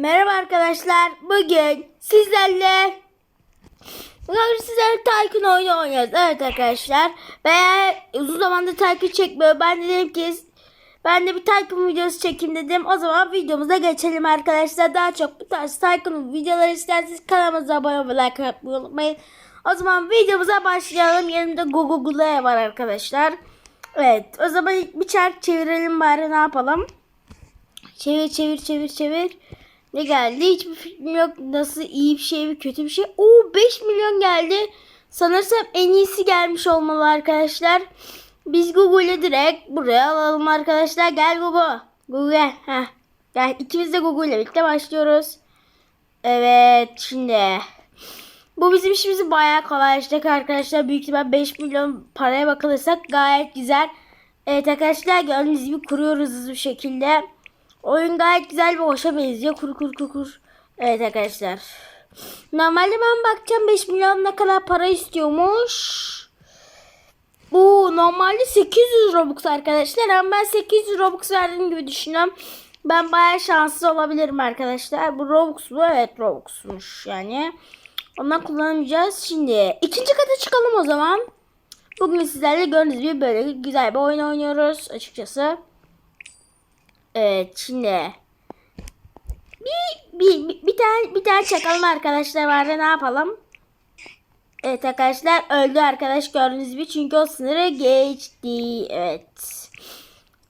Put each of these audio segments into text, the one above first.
Merhaba arkadaşlar. Bugün sizlerle Bugün sizlerle Tycoon oyunu oynuyoruz. Evet arkadaşlar. Ve uzun zamandır Tycoon çekmiyor. Ben de dedim ki ben de bir Tycoon videosu çekeyim dedim. O zaman videomuza geçelim arkadaşlar. Daha çok bu tarz Tycoon videoları isterseniz kanalımıza abone olmayı like yapmayı unutmayın. O zaman videomuza başlayalım. Yanımda Google var arkadaşlar. Evet. O zaman bir çark çevirelim bari ne yapalım. Çevir çevir çevir çevir. Ne geldi? Hiçbir fikrim yok. Nasıl iyi bir şey mi kötü bir şey. Oo 5 milyon geldi. Sanırsam en iyisi gelmiş olmalı arkadaşlar. Biz Google'ı direkt buraya alalım arkadaşlar. Gel Google. Google. Heh. Gel ikimiz de Google ile birlikte başlıyoruz. Evet şimdi. Bu bizim işimizi bayağı kolaylaştıracak arkadaşlar. Büyük ihtimal 5 milyon paraya bakılırsak gayet güzel. Evet arkadaşlar gördüğünüz gibi kuruyoruz hızlı bir şekilde. Oyun gayet güzel ve hoşa benziyor. Kur kur kur kur. Evet arkadaşlar. Normalde ben bakacağım 5 milyon ne kadar para istiyormuş. Bu normalde 800 Robux arkadaşlar. Ama ben 800 Robux verdiğim gibi düşünüyorum. Ben bayağı şanssız olabilirim arkadaşlar. Bu Robux mu? Evet Robux'muş yani. Ondan kullanamayacağız. Şimdi ikinci kata çıkalım o zaman. Bugün sizlerle gördüğünüz gibi böyle güzel bir oyun oynuyoruz açıkçası. Evet şimdi bir, bir, bir, tane bir tane çakalım arkadaşlar vardı ne yapalım? Evet arkadaşlar öldü arkadaş gördüğünüz gibi çünkü o sınırı geçti. Evet.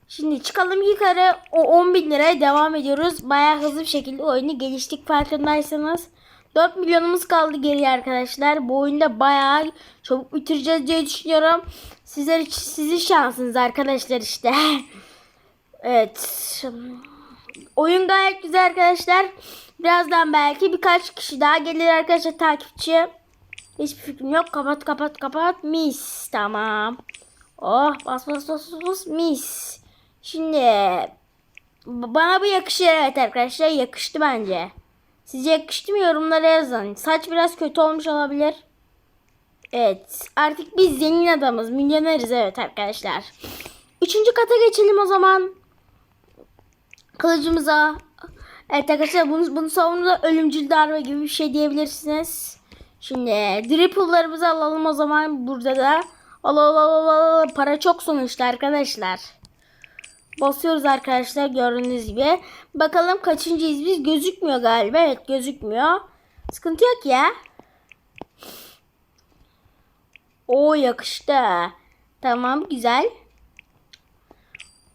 Şimdi çıkalım yukarı o 10 bin liraya devam ediyoruz. Bayağı hızlı bir şekilde oyunu geliştik farkındaysanız. 4 milyonumuz kaldı geriye arkadaşlar. Bu oyunda bayağı çabuk bitireceğiz diye düşünüyorum. Sizler için sizin şansınız arkadaşlar işte. Evet. Oyun gayet güzel arkadaşlar. Birazdan belki birkaç kişi daha gelir arkadaşlar takipçi. Hiçbir fikrim yok. Kapat kapat kapat. Mis. Tamam. Oh bas bas bas bas. Mis. Şimdi bana bu yakışır evet arkadaşlar. Yakıştı bence. Sizce yakıştı mı yorumlara yazın. Saç biraz kötü olmuş olabilir. Evet. Artık biz zengin adamız. Milyoneriz evet arkadaşlar. Üçüncü kata geçelim o zaman kılıcımıza evet arkadaşlar bunu, bunu savunma ölümcül darbe gibi bir şey diyebilirsiniz. Şimdi dripple'larımızı alalım o zaman burada da. Al al al al al para çok sonuçta arkadaşlar. Basıyoruz arkadaşlar gördüğünüz gibi. Bakalım kaçıncıyız biz gözükmüyor galiba. Evet gözükmüyor. Sıkıntı yok ya. O yakıştı. Tamam güzel.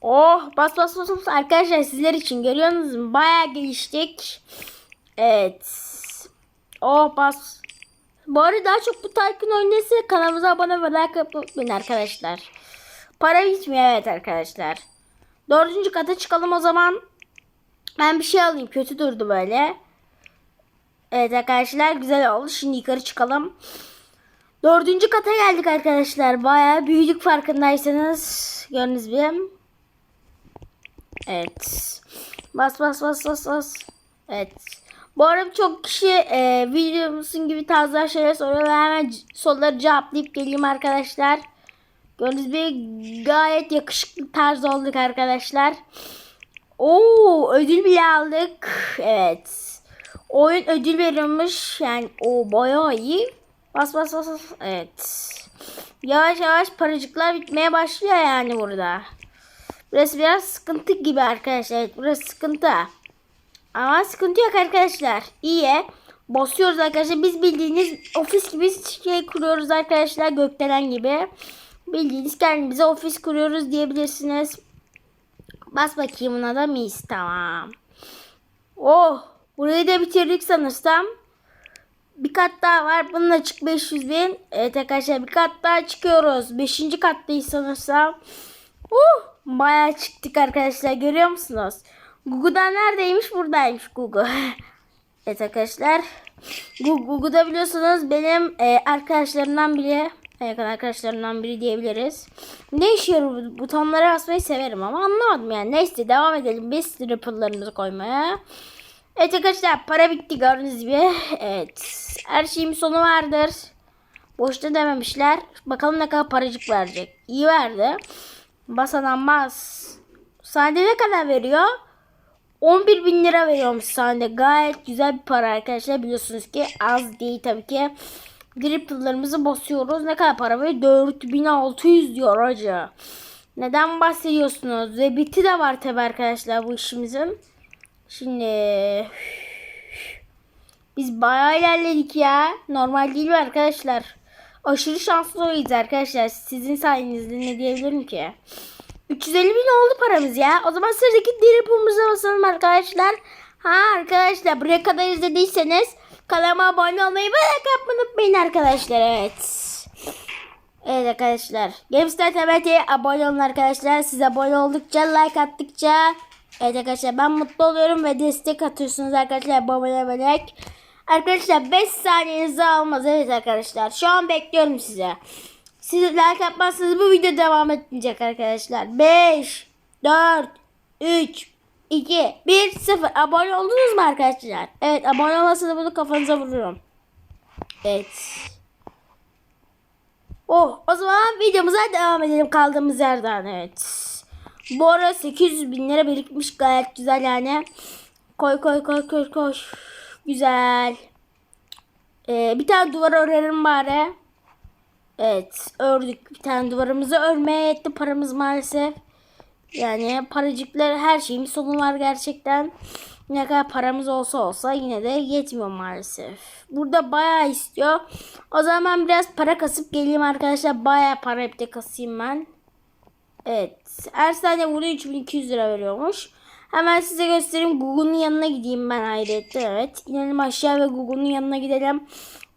Oh bas bas bas bas arkadaşlar sizler için görüyorsunuz mu? Bayağı geliştik. Evet. Oh bas. Bu arada daha çok bu Tycoon oynayırsa kanalımıza abone ve like yapmayın arkadaşlar. Para bitmiyor evet arkadaşlar. Dördüncü kata çıkalım o zaman. Ben bir şey alayım. Kötü durdu böyle. Evet arkadaşlar güzel oldu. Şimdi yukarı çıkalım. Dördüncü kata geldik arkadaşlar. Bayağı büyüdük farkındaysanız. Gördüğünüz gibi. Evet. Bas bas bas bas bas. Evet. Bu arada çok kişi e, videomuzun gibi tarzlar şeyler soruyorlar. Hemen c- soruları cevaplayıp geleyim arkadaşlar. Gördüğünüz gibi gayet yakışıklı tarz olduk arkadaşlar. Oo ödül bile aldık. Evet. Oyun ödül veriyormuş. Yani o bayağı iyi. Bas bas bas bas. Evet. Yavaş yavaş paracıklar bitmeye başlıyor yani burada. Burası biraz sıkıntı gibi arkadaşlar. Evet burası sıkıntı. Ama sıkıntı yok arkadaşlar. İyi. Basıyoruz arkadaşlar. Biz bildiğiniz ofis gibi şey kuruyoruz arkadaşlar. Gökdelen gibi. Bildiğiniz kendimize ofis kuruyoruz diyebilirsiniz. Bas bakayım buna da mis. Tamam. Oh. Burayı da bitirdik sanırsam. Bir kat daha var. Bunun açık 500 bin. Evet arkadaşlar bir kat daha çıkıyoruz. Beşinci kattayız sanırsam. Uh, bayağı çıktık arkadaşlar görüyor musunuz? Google'dan neredeymiş? Buradaymış Google. evet arkadaşlar. Gu- Google'da biliyorsunuz benim e, arkadaşlarımdan biri. En yakın arkadaşlarımdan biri diyebiliriz. Ne işe yarıyor bu butonlara basmayı severim ama anlamadım yani. Neyse devam edelim biz ripple'larımızı koymaya. Evet arkadaşlar para bitti gördüğünüz gibi. Evet. Her şeyin sonu vardır. Boşta dememişler. Bakalım ne kadar paracık verecek. İyi verdi. Basadan bas. Ne kadar veriyor? 11 bin lira veriyormuş sahnede. Gayet güzel bir para arkadaşlar. Biliyorsunuz ki az değil tabii ki. Dripple'larımızı basıyoruz. Ne kadar para veriyor? 4600 diyor hacı. Neden bahsediyorsunuz? Ve biti de var tabii arkadaşlar bu işimizin. Şimdi biz bayağı ilerledik ya. Normal değil mi arkadaşlar? Aşırı şanslıyız arkadaşlar. Sizin sayenizde ne diyebilirim ki? 350 bin oldu paramız ya. O zaman sıradaki diripumuza basalım arkadaşlar. Ha arkadaşlar buraya kadar izlediyseniz kanalıma abone olmayı ve like yapmayı unutmayın arkadaşlar. Evet. Evet arkadaşlar. Gamestar TV'ye abone olun arkadaşlar. Siz abone oldukça like attıkça Evet arkadaşlar ben mutlu oluyorum ve destek atıyorsunuz arkadaşlar abone like. Arkadaşlar 5 saniyenizi almaz evet arkadaşlar. Şu an bekliyorum size. Siz like yapmazsanız bu video devam etmeyecek arkadaşlar. 5 4 3 2 1 0 Abone oldunuz mu arkadaşlar? Evet abone olmasanız bunu kafanıza vururum. Evet. Oh o zaman videomuza devam edelim kaldığımız yerden evet. Bu ara 800 bin lira birikmiş gayet güzel yani. Koy koy koy koy koy. Güzel. Ee, bir tane duvar örelim bari. Evet ördük. Bir tane duvarımızı örmeye yetti paramız maalesef. Yani paracıklar her şeyin bir sonu var gerçekten. Ne kadar paramız olsa olsa yine de yetmiyor maalesef. Burada bayağı istiyor. O zaman biraz para kasıp geleyim arkadaşlar. Bayağı para hep de kasayım ben. Evet. Her saniye burada 3200 lira veriyormuş. Hemen size göstereyim. Google'un yanına gideyim ben ayrıca. Evet. İnelim aşağı ve Google'un yanına gidelim.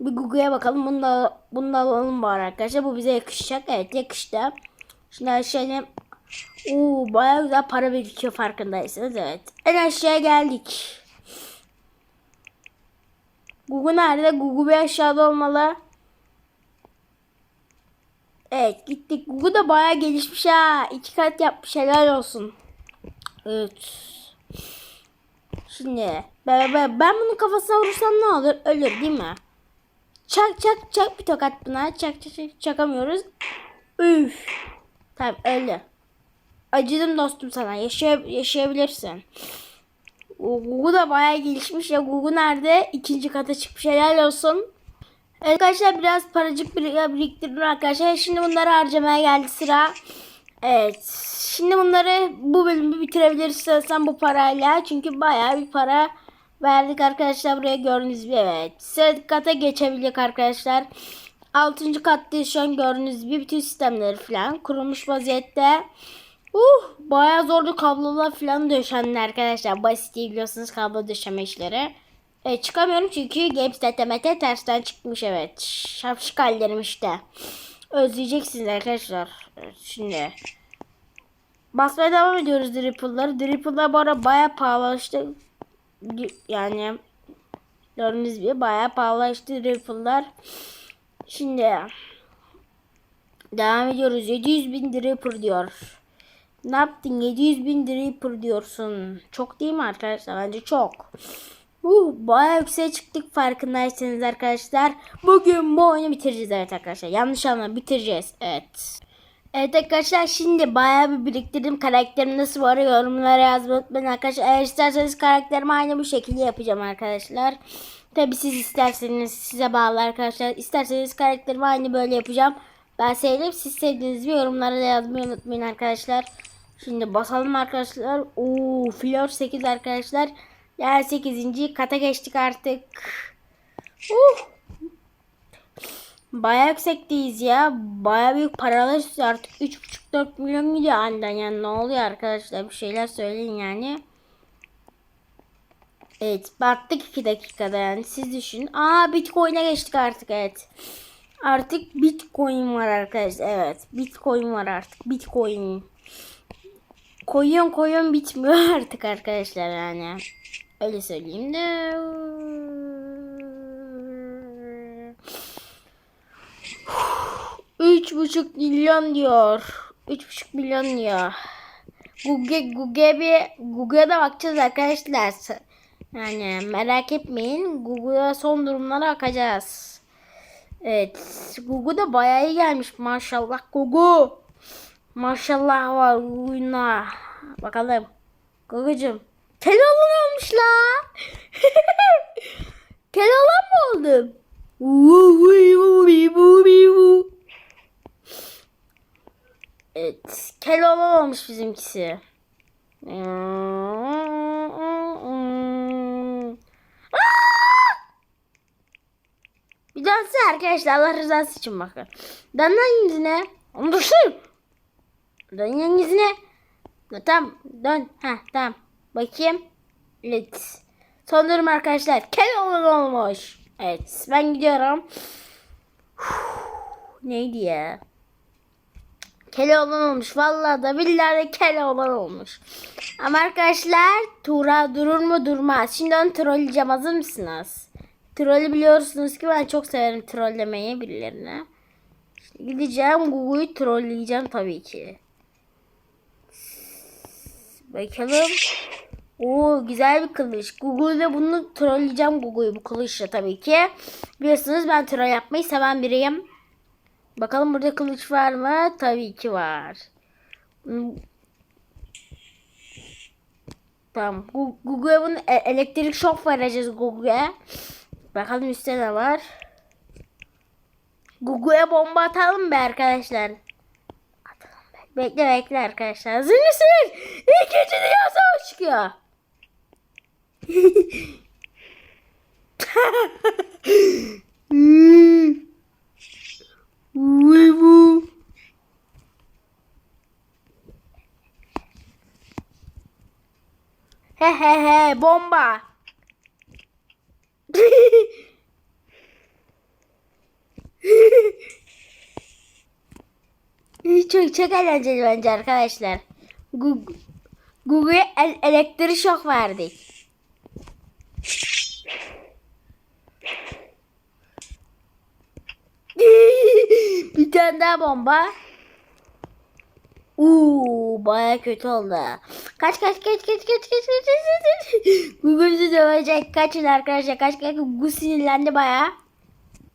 Bir Google'ya bakalım. Bunu da, bunu da alalım bari arkadaşlar. Bu bize yakışacak. Evet yakıştı. Şimdi aşağı inelim. Oo, bayağı güzel para birikiyor farkındaysanız. Evet. En aşağıya geldik. Google nerede? Google bir aşağıda olmalı. Evet gittik. Google da bayağı gelişmiş ha. İki kat yapmış helal olsun. Evet. Şimdi ben, ben, ben bunun kafasına vurursam ne olur? Ölür değil mi? Çak çak çak bir tokat buna. Çak çak çak çakamıyoruz. Üf. Tamam öldü. Acıdım dostum sana. Yaşay yaşayabilirsin. Google da bayağı gelişmiş ya. Google nerede? İkinci kata çıkmış. Helal olsun. Evet arkadaşlar biraz paracık bir- biriktirdim arkadaşlar. Şimdi bunları harcamaya geldi sıra. Evet. Şimdi bunları bu bölümü bitirebiliriz sanırsam bu parayla. Çünkü bayağı bir para verdik arkadaşlar. Buraya gördüğünüz gibi evet. Sıradaki kata geçebilecek arkadaşlar. Altıncı kattayız şu an gördüğünüz gibi bütün sistemleri falan kurulmuş vaziyette. Uh, bayağı zordu kablolar falan döşendi arkadaşlar. Basit değil biliyorsunuz kablo döşeme işleri. Evet, çıkamıyorum çünkü Games TMT tersten çıkmış evet. Şapşık hallerim işte. Özleyeceksiniz arkadaşlar. Şimdi. Basmaya devam ediyoruz Dripple'ları. Dripple'lar bu ara bayağı pahalılaştı. Yani gördüğünüz gibi bayağı pahalılaştı Dripple'lar. Şimdi devam ediyoruz. 700 bin Dripple diyor. Ne yaptın? 700 bin Dripple diyorsun. Çok değil mi arkadaşlar? Bence çok. Uh, bayağı yükseğe çıktık farkındaysanız arkadaşlar. Bugün bu oyunu bitireceğiz evet arkadaşlar. Yanlış anlama bitireceğiz. Evet. Evet arkadaşlar şimdi bayağı bir biriktirdim. Karakterim nasıl var yorumlara yazmayı unutmayın arkadaşlar. Eğer isterseniz karakterimi aynı bu şekilde yapacağım arkadaşlar. Tabi siz isterseniz size bağlı arkadaşlar. İsterseniz karakterimi aynı böyle yapacağım. Ben sevdim. Siz sevdiğiniz bir yorumlara da yazmayı unutmayın arkadaşlar. Şimdi basalım arkadaşlar. Oo, Flor 8 arkadaşlar. Yani 8. kata geçtik artık. Uh. Baya yüksekteyiz ya. Baya büyük paralar artık. 3,5-4 milyon gidiyor aniden. Yani ne oluyor arkadaşlar? Bir şeyler söyleyin yani. Evet baktık 2 dakikada yani siz düşünün. Aa Bitcoin'e geçtik artık evet. Artık Bitcoin var arkadaşlar. Evet Bitcoin var artık. Bitcoin. Koyuyorsun koyuyorsun bitmiyor artık arkadaşlar yani. Öyle söyleyeyim de. Üç buçuk milyon diyor. Üç buçuk milyon diyor. Google, Google bir Google'a bakacağız arkadaşlar. Yani merak etmeyin. Google'a son durumlara bakacağız. Evet. Google da bayağı iyi gelmiş maşallah. Google. Maşallah var oyuna. Bakalım. Google'cum. Tel olan olmuş la. Tel olan mı oldum? Evet. Kel olan olmuş bizimkisi. Bir dansı arkadaşlar Allah rızası için bakın. Dandan yüzüne. Onu dursun. Dön yan yüzüne. Tamam dön. Ha tamam. Bakayım. Evet. Son durum arkadaşlar. Keloğlan olmuş. Evet ben gidiyorum. Neydi ya? Keloğlan olmuş. Vallahi da billahi de Keloğlan olmuş. Ama arkadaşlar Tuğra durur mu durmaz. Şimdi onu trolleyeceğim. Hazır mısınız? Trolü biliyorsunuz ki ben çok severim trollemeyi birilerine. Şimdi gideceğim Gugu'yu trolleyeceğim tabii ki. Bakalım. Oo güzel bir kılıç. Google'da bunu trolleyeceğim Google'yu bu kılıçla tabii ki. Biliyorsunuz ben troll yapmayı seven biriyim. Bakalım burada kılıç var mı? Tabii ki var. Hmm. Tamam. Google'a bunu e- elektrik şok vereceğiz Google'a. Bakalım üstte ne var? Google'a bomba atalım be arkadaşlar. Atalım be. Bekle bekle arkadaşlar. Hazır mısınız? İkinci Dünya Savaşı çıkıyor. Bu. He he he bomba. çok çok eğlenceli bence arkadaşlar. Google, Google'a el, elektrik şok verdik. Bir tane daha bomba. Uuu baya kötü oldu. Kaç kaç kaç kaç kaç kaç kaç kaç kaç Google bizi dövecek. Kaçın arkadaşlar kaç kaç. Google sinirlendi baya.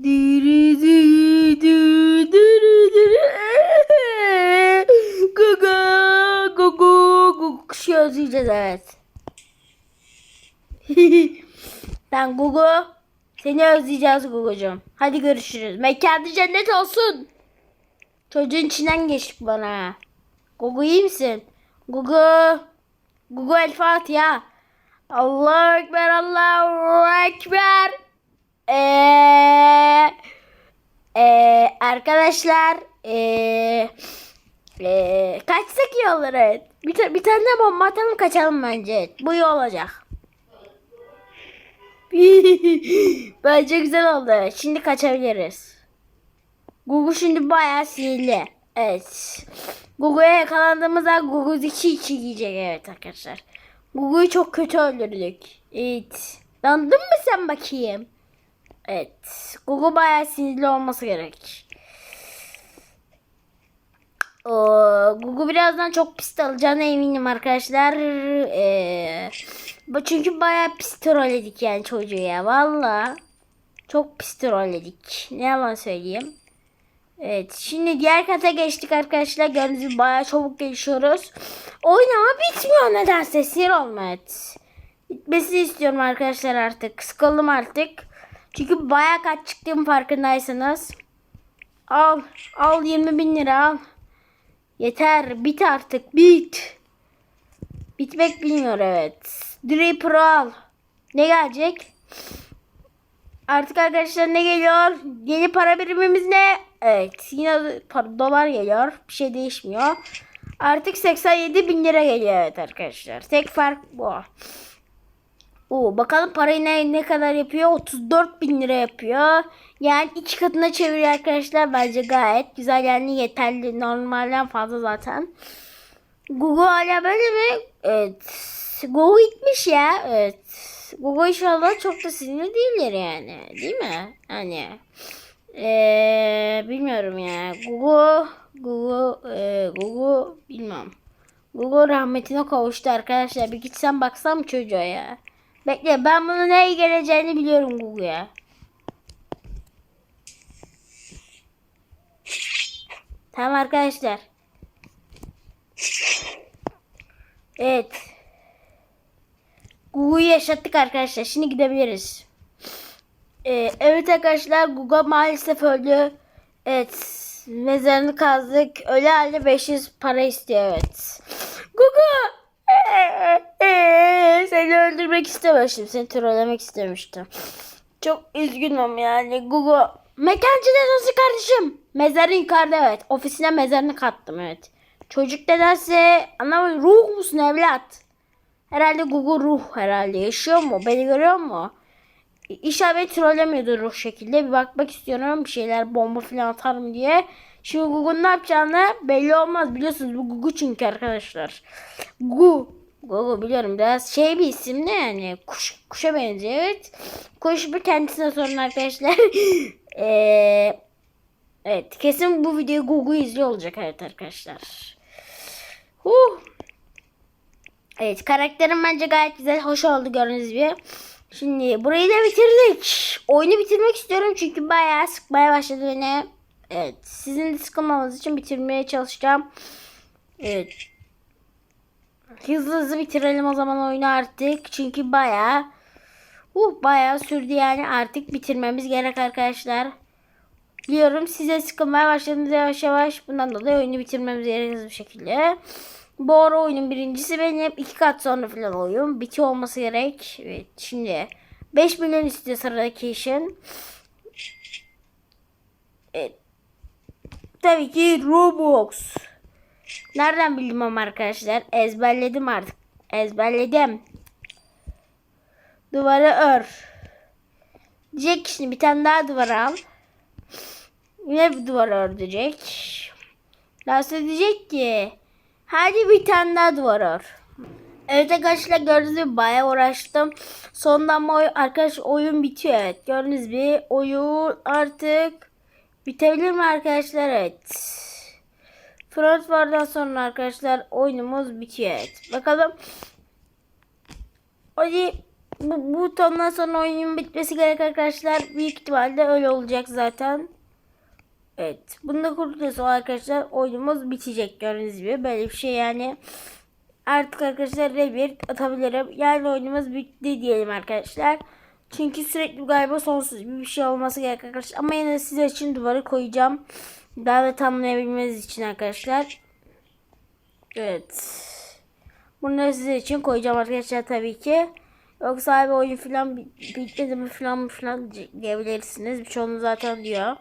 Dürü dürü dürü dürü dürü. Gugu gugu gugu kuşu özleyeceğiz evet. ben Gugu seni özleyeceğiz Gugucuğum. Hadi görüşürüz. Mekanı cennet olsun. Çocuğun içinden geçtik bana. Gugu iyi misin? Gugu. Gugu El Fatiha. Allahu Ekber, Allahu Ekber. Eee, eee, arkadaşlar, eee, eee, kaçsak iyi olur evet. Bir, bir tane de bomba atalım kaçalım bence. Bu iyi olacak. bence güzel oldu. Şimdi kaçabiliriz. Google şimdi bayağı sinirli. Evet. Google'a yakalandığımızda Google içi içi yiyecek evet arkadaşlar. Google'yu çok kötü öldürdük. Evet. Dandın mı sen bakayım? Evet. Google bayağı sinirli olması gerek. Oo, Google birazdan çok pis alacağına eminim arkadaşlar. Ee, çünkü bayağı pis trolledik yani çocuğu ya. Valla. Çok pis trolledik. Ne yalan söyleyeyim. Evet şimdi diğer kata geçtik arkadaşlar. Gördüğünüz gibi bayağı çabuk gelişiyoruz. Oyun ama bitmiyor nedense sinir olma et. Bitmesini istiyorum arkadaşlar artık. Sıkıldım artık. Çünkü bayağı kaç çıktığım farkındaysanız. Al. Al 20 bin lira al. Yeter. Bit artık. Bit. Bitmek bilmiyor evet. Draper al. Ne gelecek? Artık arkadaşlar ne geliyor? Yeni para birimimiz ne? Evet yine para, dolar geliyor. Bir şey değişmiyor. Artık 87 bin lira geliyor evet arkadaşlar. Tek fark bu. Oo, bakalım parayı ne, ne kadar yapıyor? 34 bin lira yapıyor. Yani iki katına çeviriyor arkadaşlar. Bence gayet güzel yani yeterli. Normalden fazla zaten. Google hala böyle mi? Evet. Google gitmiş ya. Evet. Google inşallah çok da sinirli değildir yani. Değil mi? Hani. Eee bilmiyorum ya. Google Google eee, Google bilmem. Google rahmetine kavuştu arkadaşlar. Bir gitsem baksam çocuğa ya. Bekle ben bunun neye geleceğini biliyorum Google'a. Tamam arkadaşlar. Evet. Gugu'yu yaşattık arkadaşlar. Şimdi gidebiliriz. Ee, evet arkadaşlar Gugu maalesef öldü. Evet. Mezarını kazdık. Ölü halde 500 para istiyor evet. Gugu! Ee, seni öldürmek istemiştim. Seni trollemek istemiştim. Çok üzgünüm yani Gugu. Mekancı dedesi kardeşim. Mezarı yukarıda evet. Ofisine mezarını kattım evet. Çocuk dedesi ana ruh musun evlat? Herhalde Gugu ruh herhalde. Yaşıyor mu? Beni görüyor mu? Beni trollemiyordur ruh şekilde. Bir bakmak istiyorum bir şeyler bomba falan atar mı diye. Şimdi Gugu'nun ne yapacağını belli olmaz. Biliyorsunuz bu Gugu çünkü arkadaşlar. Gugu. Gugu biliyorum biraz şey bir isim ne yani. Kuş, kuşa benziyor evet. Kuş bir kendisine sorun arkadaşlar. Eee... Evet kesin bu videoyu Gugu izliyor olacak evet arkadaşlar. Huh. Evet karakterim bence gayet güzel hoş oldu gördüğünüz gibi. Şimdi burayı da bitirdik. Oyunu bitirmek istiyorum çünkü bayağı sıkmaya başladı beni. Evet sizin de sıkılmamanız için bitirmeye çalışacağım. Evet. Hızlı hızlı bitirelim o zaman oyunu artık. Çünkü bayağı uh, bayağı sürdü yani artık bitirmemiz gerek arkadaşlar. Biliyorum size sıkılmaya başladınız yavaş yavaş. Bundan dolayı oyunu bitirmemiz gerek hızlı bir şekilde. Bu ara oyunun birincisi benim. iki kat sonra falan oyun. Biti olması gerek. Evet şimdi 5 milyon istiyor sıradaki işin. Evet. Tabii ki Roblox. Nereden bildim ama arkadaşlar? Ezberledim artık. Ezberledim. Duvarı ör. Ki şimdi bir tane daha duvar al. Yine bir duvar ördecek. Sonra diyecek ki hadi bir tane daha duvar ör. Evet arkadaşlar gördüğünüz gibi bayağı uğraştım. Sonunda ama oy- arkadaş oyun bitiyor evet. Gördüğünüz gibi oyun artık bitebilir mi arkadaşlar? Evet. Vardan sonra arkadaşlar oyunumuz bitiyor evet. Bakalım. Hadi bu butondan sonra oyunun bitmesi gerek arkadaşlar. Büyük ihtimalle öyle olacak zaten. Evet. Bunu da kurtulursa arkadaşlar oyunumuz bitecek gördüğünüz gibi. Böyle bir şey yani. Artık arkadaşlar rebirth atabilirim. Yani oyunumuz bitti diyelim arkadaşlar. Çünkü sürekli galiba sonsuz bir şey olması gerek arkadaşlar. Ama yine size için duvarı koyacağım. Daha da tamamlayabilmeniz için arkadaşlar. Evet. Bunları size için koyacağım arkadaşlar tabii ki. Yoksa abi oyun falan bit- bitmedi mi falan falan diyebilirsiniz. Birçoğunu zaten diyor.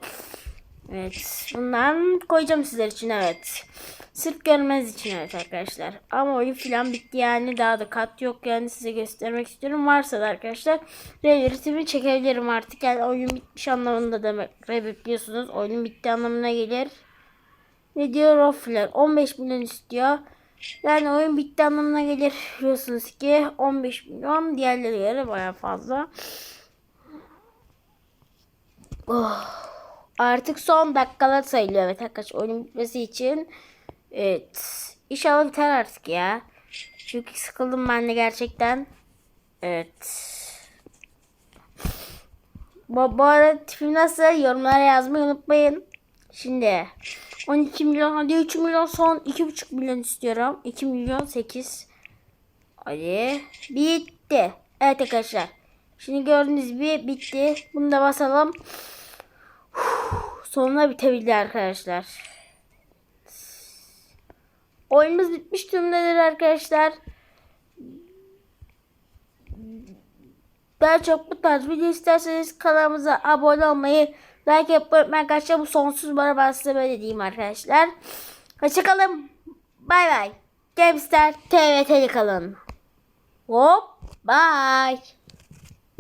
Evet. Bundan koyacağım sizler için evet. Sırf görmeniz için evet arkadaşlar. Ama oyun falan bitti yani. Daha da kat yok yani size göstermek istiyorum. Varsa da arkadaşlar revirtimi çekebilirim artık. Yani oyun bitmiş anlamında demek. Revir biliyorsunuz. Oyunun bitti anlamına gelir. Ne diyor Roffler? 15 milyon istiyor. Yani oyun bitti anlamına gelir. Biliyorsunuz ki 15 milyon diğerleri göre baya fazla. Oh. Artık son dakikalar sayılıyor evet arkadaşlar oyunun bitmesi için. Evet. İnşallah biter artık ya. Çünkü sıkıldım ben de gerçekten. Evet. Bu, bu arada tipim nasıl yorumlara yazmayı unutmayın. Şimdi 12 milyon hadi 3 milyon son 2,5 milyon istiyorum. 2 milyon 8. Hadi. Bitti. Evet arkadaşlar. Şimdi gördüğünüz gibi bitti. Bunu da basalım. Sonunda bitebildi arkadaşlar. Oyunumuz bitmiş durumdadır arkadaşlar. Daha çok bu tarz video isterseniz kanalımıza abone olmayı, like yapmayı unutmayın arkadaşlar. Bu sonsuz bana ben size böyle diyeyim arkadaşlar. Hoşçakalın. Bay bay. Gamestar TV'de kalın. Hop. Bye.